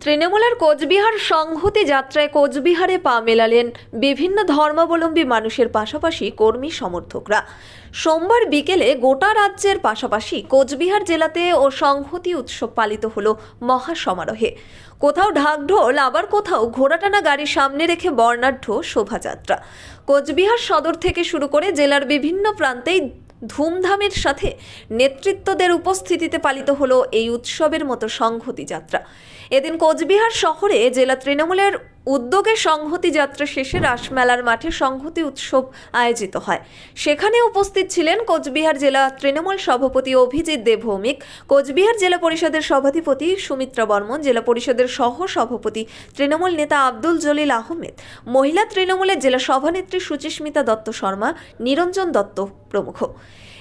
তৃণমূলের কোচবিহার সংহতি যাত্রায় কোচবিহারে পা মেলালেন বিভিন্ন ধর্মাবলম্বী মানুষের পাশাপাশি কর্মী সমর্থকরা। সোমবার বিকেলে গোটা রাজ্যের পাশাপাশি কোচবিহার জেলাতে ও সংহতি উৎসব পালিত হল মহা সমারোহে কোথাও ঢাকঢোল আবার কোথাও ঘোড়াটানা গাড়ি সামনে রেখে বর্ণাঢ্য শোভাযাত্রা। কোচবিহার সদর থেকে শুরু করে জেলার বিভিন্ন প্রান্তেই ধুমধামের সাথে নেতৃত্বদের উপস্থিতিতে পালিত হলো এই উৎসবের মতো সংহতি যাত্রা। এদিন কোচবিহার শহরে জেলা তৃণমূলের উদ্যোগে সংহতি যাত্রা শেষে রাসমেলার মাঠে সংহতি উৎসব আয়োজিত হয়। সেখানে উপস্থিত ছিলেন কোচবিহার জেলা তৃণমূল সভাপতি অভিজিৎ দেব ভৌমিক কোচবিহার জেলা পরিষদের সভাধিপতি সুমিত্রা বর্মন, জেলা পরিষদের সহ সভাপতি তৃণমূল নেতা আব্দুল জলিল আহমেদ, মহিলা তৃণমূলের জেলা সভানেত্রী সুচিস্মিতা দত্ত শর্মা, নিরঞ্জন দত্ত প্রমুখ।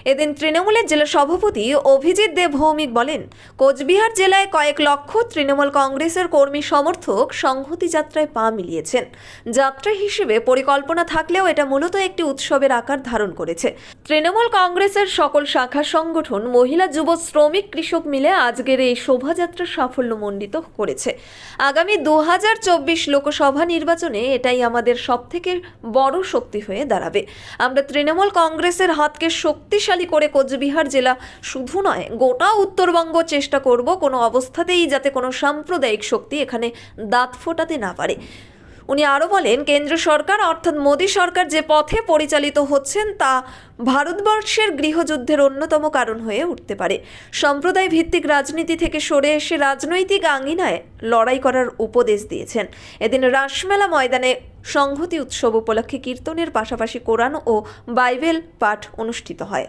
এদিন তৃণমূলের জেলা সভাপতি অভিজিৎ দেব ভৌমিক বলেন, কোচবিহার জেলায় কয়েক লক্ষ তৃণমূল কংগ্রেসের কর্মী সমর্থক সংহতি যাত্রায় পা মিলিয়েছেন। যাত্রা হিসেবে পরিকল্পনা থাকলেও এটা মূলত একটি উৎসবের আকার ধারণ করেছে। তৃণমূল কংগ্রেসের সকল শাখা সংগঠন, মহিলা, যুব, শ্রমিক, কৃষক মিলে আজকের এই শোভাযাত্রা সাফল্যমণ্ডিত করেছে। আগামী দু হাজার চব্বিশ লোকসভা নির্বাচনে এটাই আমাদের সবথেকে বড় শক্তি হয়ে দাঁড়াবে। আমরা তৃণমূল কংগ্রেসের হাতকে শক্তিশালী করে কোচবিহার জেলা শুধু নয়, গোটা উত্তরবঙ্গ চেষ্টা করব কোনো অবস্থাতেই যাতে কোনো সাম্প্রদায়িক শক্তি এখানে দাঁত ফোটাতে না পারে। উনি আরও বলেন, কেন্দ্র সরকার অর্থাৎ মোদী সরকার যে পথে পরিচালিত হচ্ছেন তা ভারতবর্ষের গৃহযুদ্ধের অন্যতম কারণ হয়ে উঠতে পারে। সম্প্রদায় ভিত্তিক রাজনীতি থেকে সরে এসে রাজনৈতিক আঙ্গিনায় লড়াই করার উপদেশ দিয়েছেন। এদিন রাসমেলা ময়দানে সংহতি উৎসব উপলক্ষে কীর্তনের পাশাপাশি কোরআন ও বাইবেল পাঠ অনুষ্ঠিত হয়।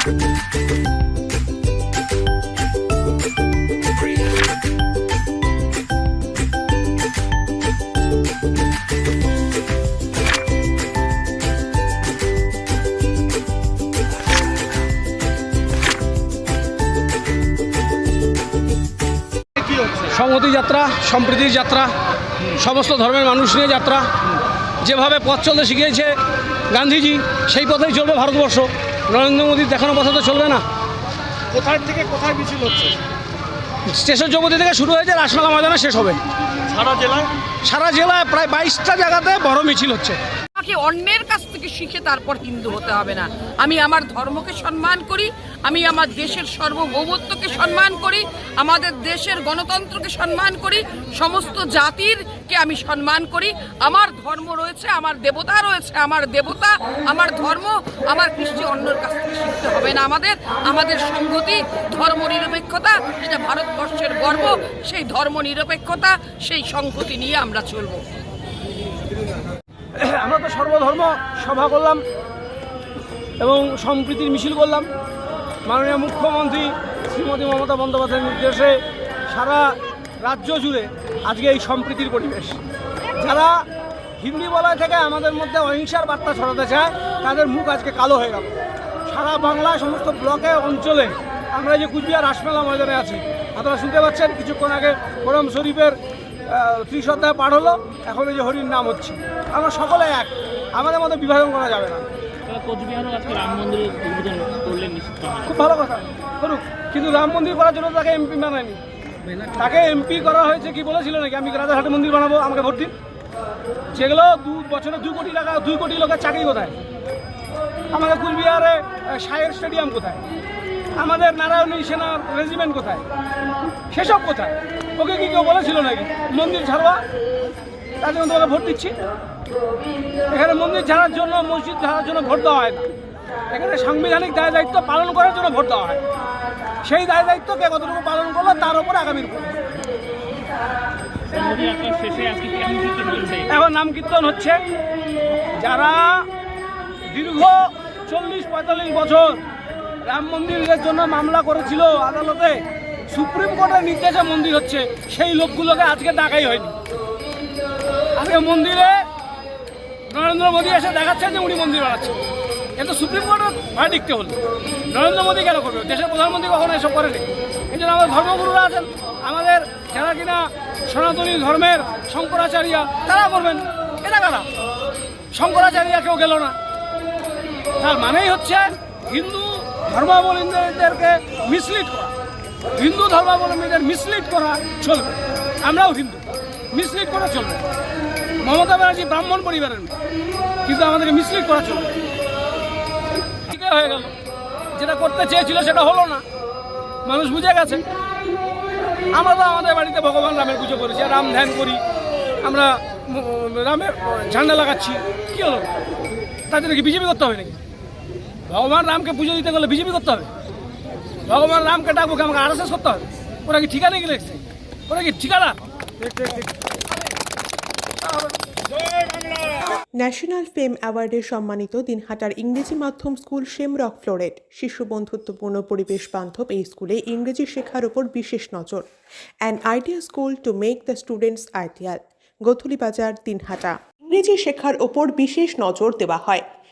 সংহতি যাত্রা, সম্প্রীতির যাত্রা, সমস্ত ধর্মের মানুষ নিয়ে যাত্রা, যেভাবে পথ চলতে শিখিয়েছে গান্ধীজি, সেই পথেই চলবে ভারতবর্ষ। নরেন্দ্র মোদী দেখানো পথে তো চলবে না। কোথায় থেকে কোথায় মিছিল হচ্ছে? স্টেশন জগতি থেকে শুরু হয়েছে রাসমেলা ময়দানে শেষ হবে। সারা জেলায়? সারা জেলায় প্রায় বাইশটা জায়গাতে বড় মিছিল হচ্ছে। আমাকে অন্যের কাছ থেকে শিখে তারপর হিন্দু হতে হবে না। আমি আমার ধর্মকে সম্মান করি, আমি আমার দেশের সার্বভৌমত্বকে সম্মান করি, আমাদের দেশের গণতন্ত্রকে সম্মান করি, সমস্ত জাতিরকে আমি সম্মান করি। আমার ধর্ম রয়েছে, আমার দেবতা রয়েছে, আমার দেবতা, আমার ধর্ম, আমার কৃষ্টি অন্যের কাছ থেকে শিখতে হবে না আমাদের। আমাদের সংগতি ধর্ম নিরপেক্ষতা এটা ভারতবর্ষের গর্ব, সেই ধর্ম নিরপেক্ষতা সেই সংহতি নিয়ে আমরা চলবো। আমরা তো সর্বধর্ম সভা করলাম এবং সম্প্রীতির মিছিল করলাম। মাননীয় মুখ্যমন্ত্রী শ্রীমতী মমতা বন্দ্যোপাধ্যায়ের নির্দেশে সারা রাজ্য জুড়ে আজকে এই সম্প্রীতির পরিবেশ। যারা হিন্দি বলয় থেকে আমাদের মধ্যে অহিংসার বার্তা ছড়াতে চায়, তাদের মুখ আজকে কালো হয়ে গেল। সারা বাংলা, সমস্ত ব্লকে, অঞ্চলে আমরা যে কুচবিহার রাসমেলা ময়দানে আছি। আপনারা শুনতে পাচ্ছেন, কিছুক্ষণ আগে করম শরীফের ত্রিশোধ্যায় পার হলো এখন এই যে হরির নাম হচ্ছে। আমরা সকলে এক আমাদের মধ্যে বিভাজন করা যাবে না। খুব ভালো কথা। করুক কিন্তু রাম মন্দির করার জন্য তাকে এমপি বানায়নি। তাকে এমপি করা হয়েছে কি বলেছিল নাকি? আমি রাজারহাটে মন্দির বানাবো? আমাকে ভোট দিন। যেগুলো দু বছরে দু কোটি টাকা দুই কোটি লোকের চাকরি কোথায়? আমাদের কুচবিহারে সায়ের স্টেডিয়াম কোথায়? আমাদের নারায়ণী সেনা রেজিমেন্ট কোথায়? সেসব কোথায়? ওকে কি কেউ বলেছিল নাকি? মন্দির ছাড়বা? তার জন্য তোমাকে ভোট দিচ্ছি। এখানে মন্দির ছাড়ার জন্য, মসজিদ ছাড়ার জন্য ভোট দেওয়া হয় এখানে সাংবিধানিক দায় দায়িত্ব পালন করার জন্য ভোট দেওয়া হয়। সেই দায় দায়িত্বকে কতটুকু পালন করল, তার উপর আগামীর এখন নাম কীর্তন হচ্ছে। যারা দীর্ঘ চল্লিশ পঁয়তাল্লিশ বছর রাম মন্দিরের জন্য মামলা করেছিল আদালতে সুপ্রিম কোর্টের নির্দেশে মন্দির হচ্ছে, সেই লোকগুলোকে আজকে ডাকাই হয়নি। আজকে মন্দিরে নরেন্দ্র মোদী এসে দেখাচ্ছেন যে উনি মন্দির বানাচ্ছেন এ তো সুপ্রিম কোর্টের ভার্ডিক্টে হলো, নরেন্দ্র মোদী কেন করবে? দেশের প্রধানমন্ত্রী কখনো এসব করেনি। এই জন্য আমাদের ধর্মগুরুরা আছেন, আমাদের যারা কিনা সনাতনী ধর্মের শঙ্করাচার্য, তারা করবেন। এটা কারা? শঙ্করাচার্য কেউ গেল না। তার মানেই হচ্ছে হিন্দু ধর্মাবলম্বীদেরকে মিসলিড করা। হিন্দু ধর্মাবলম্বীদের মিসলিড করা চলবে। আমরাও হিন্দু। মিসলিড করা চলবে। মমতা ব্যানার্জি ব্রাহ্মণ পরিবারের কিন্তু আমাদেরকে মিসলিড করা চলবে। হয়ে গেল। যেটা করতে চেয়েছিল সেটা হলো না। মানুষ বুঝে গেছে। আমরা তো আমাদের বাড়িতে ভগবান রামের পুজো করেছি। রাম ধ্যান করি। আমরা রামের ঝান্ডা লাগাচ্ছি। কী হলো? তার জন্য বিজেপি করতে হবে নাকি? ভগবান রামকে পুজো দিতে গেলে বিজেপি করতে হবে? ভগবান রামকে ডাকবো আমাকে আরএসএস করতে হবে? ওরা কি ঠিকানা গেলে ওরা কি ঠিকানা? ন্যাশনাল ফেম অ্যাওয়ার্ডে সম্মানিত দিনহাটার ইংরেজি মাধ্যম স্কুল শেমরক ফ্লোরেট, শিশু বন্ধুত্বপূর্ণ পরিবেশ বান্ধব এই স্কুলে ইংরেজি শেখার উপর বিশেষ নজর। An idea school to make the students ideal Godhuli Bazar, Dinhata. ইংরেজি শেখার ওপর বিশেষ নজর দেওয়া হয়।